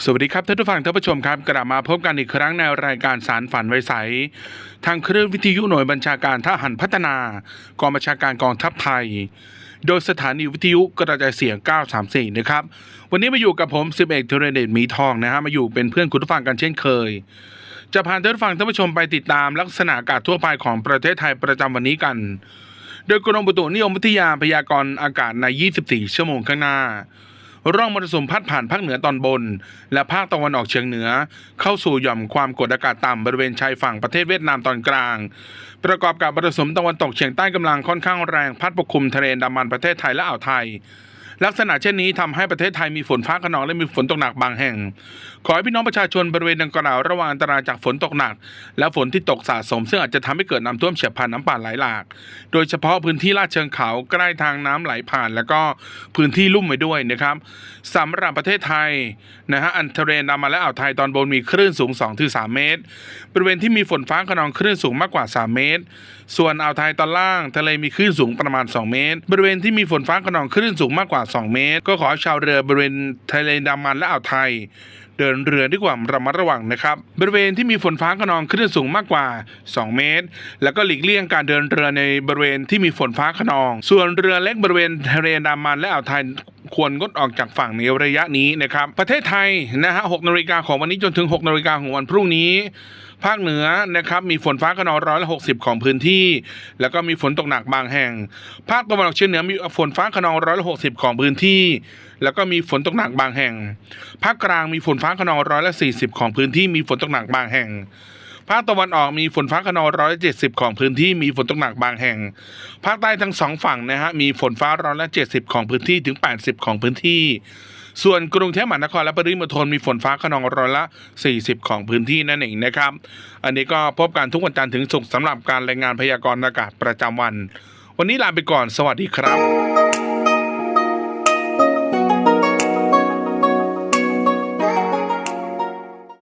สวัสดีครับท่านผู้ฟังท่านผู้ชมครับ กลับมาพบกันอีกครั้งในรายการสารฝันไว้ใส ทางเครื่องวิทยุหน่วยบัญชาการทหารพัฒนากองบัญชาการกองทัพไทย โดยสถานีวิทยุกระจายเสียง 934 นะครับ วันนี้มาอยู่กับผมสิบเอกเทเรเดตมีทองนะฮะมาอยู่เป็นเพื่อนคุณผู้ฟังกันเช่นเคย จะพาท่านผู้ฟังท่านผู้ชมไปติดตามลักษณะอากาศทั่วไปของประเทศไทยประจำวันนี้กัน โดยกรมอุตุนิยมวิทยาพยากรณ์อากาศใน 24 ชั่วโมงข้างหน้า ร่องมรสุมพัดผ่านภาคเหนือตอนบน และภาคตะวันออกเฉียงเหนือ เข้าสู่หย่อมความกดอากาศต่ำบริเวณชายฝั่งประเทศเวียดนามตอนกลาง ประกอบกับมรสุมตะวันตกเฉียงใต้กำลังค่อนข้างแรงพัดปกคลุมทะเลดามันประเทศไทยและอ่าวไทย ลักษณะเช่นนี้ทำให้ประเทศไทยมีฝนฟ้าขนองและมีฝนตกหนักบางแห่ง ขอให้พี่น้องประชาชนบริเวณดังกล่าวระวังอันตรายจากฝนตกหนัก และฝนที่ตกสะสม ซึ่งอาจจะทำให้เกิดน้ำท่วมเฉียบพลันน้ำป่าไหลหลาก โดยเฉพาะพื้นที่ลาดเชิงเขาใกล้ทางน้ำไหลผ่าน แล้วก็พื้นที่ลุ่มไว้ด้วยนะครับสำหรับประเทศไทยนะฮะอันเทเลอันดามันและอ่าวไทยตอนบนมีคลื่นสูง 2-3 เมตร บริเวณที่มีฝนฟ้าขนองคลื่นสูงมากกว่า 3 เมตร ส่วนอ่าวไทยตอนล่าง ทะเลมีคลื่นสูงประมาณ 2 เมตร บริเวณที่มีฝนฟ้าขนองคลื่นสูงมากกว่า2 เมตร ก็ขอชาวเรือบริเวณทะเลดามันและอ่าวไทย เดินเรือด้วยความระมัดระวังนะครับ บริเวณที่มีฝนฟ้าขนองคลื่นสูงมากกว่า 2 เมตร แล้วก็หลีกเลี่ยงการเดินเรือในบริเวณที่มีฝนฟ้าขนอง ส่วนเรือเล็กบริเวณทะเลดามันและอ่าวไทย ควรงดออกจากฝั่งในระยะนี้นะครับ ประเทศไทยนะฮะ6นาฬิกาของวันนี้จนถึง 6นาฬิกาของวันพรุ่งนี้ ภาคเหนือนะครับมีฝนฟ้าขนองร้อยละหกสิบของพื้นที่ แล้วก็มีฝนตกหนักบางแห่ง ภาคตะวันออกเฉียงเหนือมีฝนฟ้าขนองร้อยละหกสิบของพื้นที่ แล้วก็มีฝนตกหนักบางแห่ง ภาคกลางมีฝนฟ้าขนองร้อยละสี่สิบของพื้นที่มีฝนตกหนักบางแห่ง ภาคตะวันออกมีฝนฟ้าขนองร้อยเจ็ดสิบของพื้นที่มีฝนตกหนักบางแห่ง ภาคใต้ทั้งสองฝั่งนะฮะมีฝนฟ้าร้อยละเจ็ดสิบของพื้นที่ถึงแปดสิบของพื้นที่ ส่วนกรุงเทพมหานครและปริมณฑลมีฝนฟ้าขนองร้อยละ 40 ของพื้นที่นั่นเองนะครับ อันนี้ก็พบกันทุกวันจันทร์ถึงศุกร์สำหรับการรายงานพยากรณ์อากาศประจำวัน วันนี้ลาไปก่อน สวัสดีครับ